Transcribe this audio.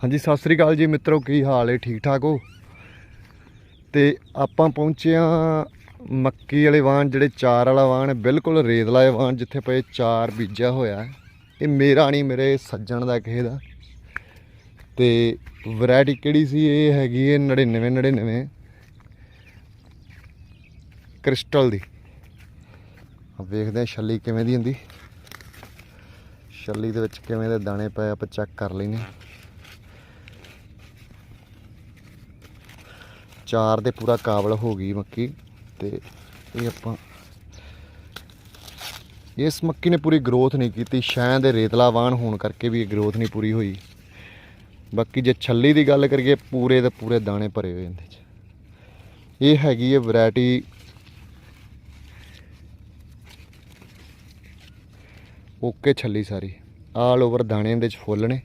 ਹਾਂਜੀ, ਸਤਿ ਸ੍ਰੀ ਅਕਾਲ ਜੀ ਮਿੱਤਰੋ, ਕੀ ਹਾਲ ਹੈ ਠੀਕ ਠਾਕ ਹੋ? ਤੇ ਆਪਾਂ ਪਹੁੰਚੇ ਹਾਂ ਮੱਕੀ ਵਾਲੇ ਵਾਹਣ, ਜਿਹੜੇ ਚਾਰ ਵਾਲਾ ਵਾਹਣ ਬਿਲਕੁਲ ਰੇਤਲਾ ਇਹ ਵਾਹਣ, ਜਿੱਥੇ ਪਏ ਚਾਰ ਬੀਜਿਆ ਹੋਇਆ ਇਹ ਮੇਰਾ ਨਹੀਂ, ਮੇਰੇ ਸੱਜਣ ਦਾ, ਕਿਸੇ ਦਾ। ਤੇ ਵੈਰਾਈਟੀ ਕਿਹੜੀ ਸੀ? ਇਹ ਹੈਗੀ ਹੈ 99 99 ਕ੍ਰਿਸਟਲ ਦੀ। ਵੇਖਦੇ ਹਾਂ ਛੱਲੀ ਕਿਵੇਂ ਦੀ ਹੁੰਦੀ। ਛੱਲੀ ਦੇ ਵਿੱਚ ਕਿਵੇਂ ਦੇ ਦਾਣੇ ਪਏ, ਆਪਾਂ ਚੈੱਕ ਕਰ ਲੈਨੇ ਹਾਂ। ਚਾਰ ਦੇ ਪੂਰਾ ਕਾਬਲ ਹੋ ਗਈ ਮੱਕੀ ਤੇ ਇਹ ਆਪਾਂ ਇਸ ਮੱਕੀ ਨੇ ਪੂਰੀ ਗਰੋਥ ਨਹੀਂ ਕੀਤੀ ਸ਼ਾਇਦ ਦੇ ਰੇਤਲਾ ਵਾਹਣ ਹੋਣ ਕਰਕੇ ਵੀ ਇਹ ਗਰੋਥ ਨਹੀਂ ਪੂਰੀ ਹੋਈ। ਬਾਕੀ ਜੇ ਛੱਲੀ ਦੀ ਗੱਲ ਕਰੀਏ, ਪੂਰੇ ਦੇ ਪੂਰੇ ਦਾਣੇ ਭਰੇ ਹੋਏ ਇਹਦੇ 'ਚ। ਇਹ ਹੈਗੀ ਹੈ ਵੈਰਾਈਟੀ ਓਕੇ ਛੱਲੀ ਸਾਰੀ। ਆਲ ਓਵਰ ਦਾਣੇ ਇਹਦੇ 'ਚ ਫੁੱਲ ਨੇ।